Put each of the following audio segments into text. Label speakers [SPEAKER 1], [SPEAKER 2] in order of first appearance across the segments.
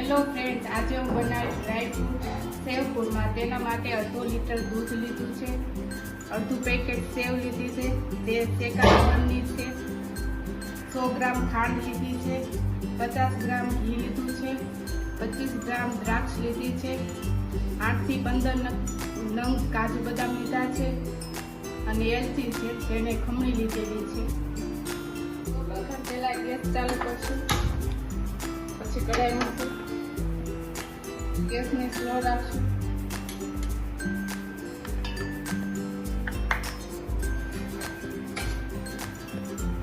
[SPEAKER 1] Hello friends આજે હું બનાવીશ ડ્રાયફ્રૂટ સેવ પૂરમાં તેના માટે અડધો લીટર દૂધ લીધું છે. અડધું પેકેટ સેવ લીધી છે. તે શેકા લવણની છે. સો ગ્રામ ખાંડ લીધી છે. પચાસ ગ્રામ ઘી લીધું છે. પચીસ ગ્રામ દ્રાક્ષ લીધી છે. આઠથી પંદર નંગ કાજુ બદામ લીધા છે. અને એલચી છે, તેને ખમણી લીધેલી છે. પહેલાં ગેસ ચાલુ કરશું. પછી કઢાઈ મૂકશું ગેસને સ્લો રાખશું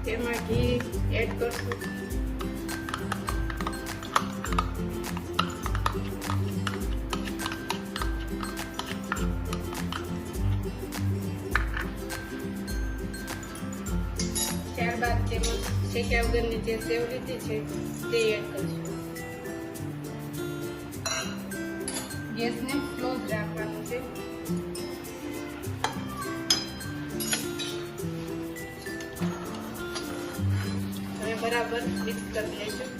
[SPEAKER 1] તેમાં ઘી એડ કરશું ત્યારબાદ તેમાં શેક્યા વગરની જે સેવ લીધી છે તે એડ કરશું ગેસને જ રાખવાનું છે હવે બરાબર મિક્સ કરી લઈશું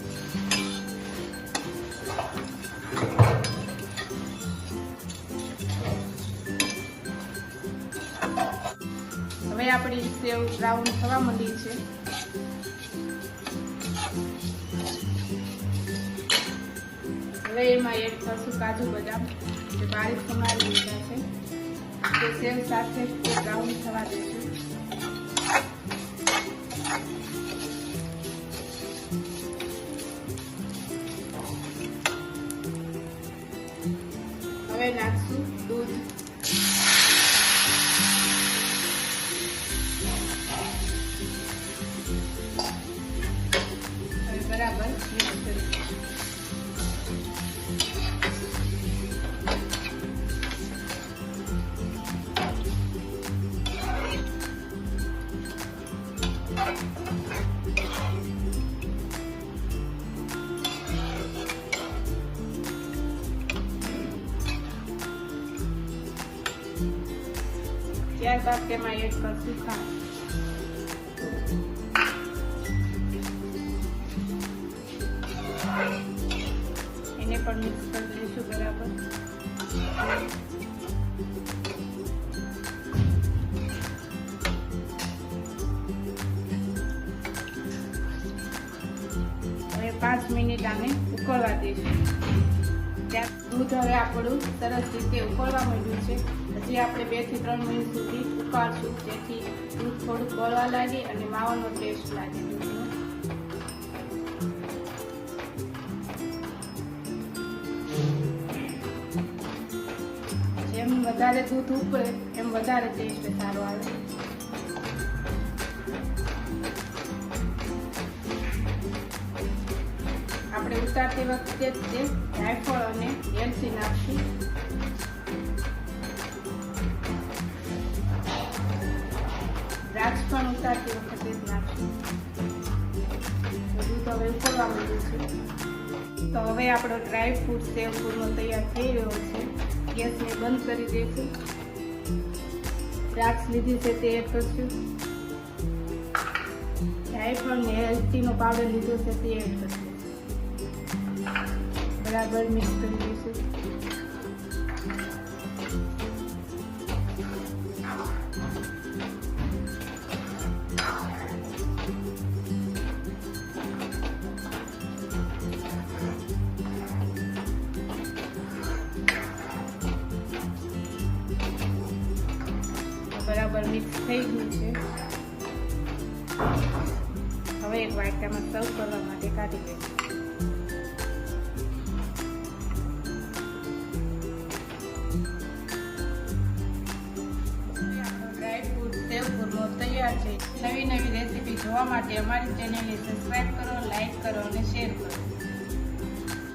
[SPEAKER 1] હવે આપણી સેવ બ્રાઉન થવા માંડી છે. હવે એમાં એડ કરશું કાજુ બદામ. જે બારીક સમારી લીધા છે. તે સેવ સાથે બ્રાઉન થવા દઈશું હવે નાખશું દૂધ. બરાબર મિક્સ કરીશું ત્યારબાદ તેમાં એડ કરશું ખાંડ એને પણ મિક્સ કરી લઈશું બરાબર હવે પાંચ મિનિટ આને ઉકળવા દઈશું ત્યાં દૂધ હવે આપણું સરસ રીતે ઉકળવા માંડ્યું છે હજી આપણે બેથી ત્રણ મિનિટ સુધી ઉકાળશું. જેથી દૂધ થોડુંક બળવા લાગે અને માવાનો ટેસ્ટ લાગે. જેમ વધારે દૂધ ઉકળે એમ વધારે ટેસ્ટ સારો આવે. આપણે ઉતારતી વખતે જ જાયફળ અને એલસી નાખશું. પણ ઉતારતી વખતે જ બધું તો હવે ઉકળવા છે તો હવે આપણો ડ્રાય ફ્રૂટ સેવ પૂર્ણ તૈયાર થઈ રહ્યો છે. ગેસને બંધ કરી દઈશું દ્રાક્ષ લીધી છે તે એડ કરશું જાયફળને હેલ્થીનો પાવડર લીધો છે તે એડ કરશું બરાબર મિક્સ કરી દઈશું. બરાબર મિક્સ થઈ ગયું છે. હવે એક વાટકામાં સર્વ કરવા માટે કાઢી લઈશું તૈયાર છે. નવી નવી રેસીપી જોવા માટે અમારી ચેનલને સબસ્ક્રાઈબ કરો લાઈક કરો અને શેર કરો.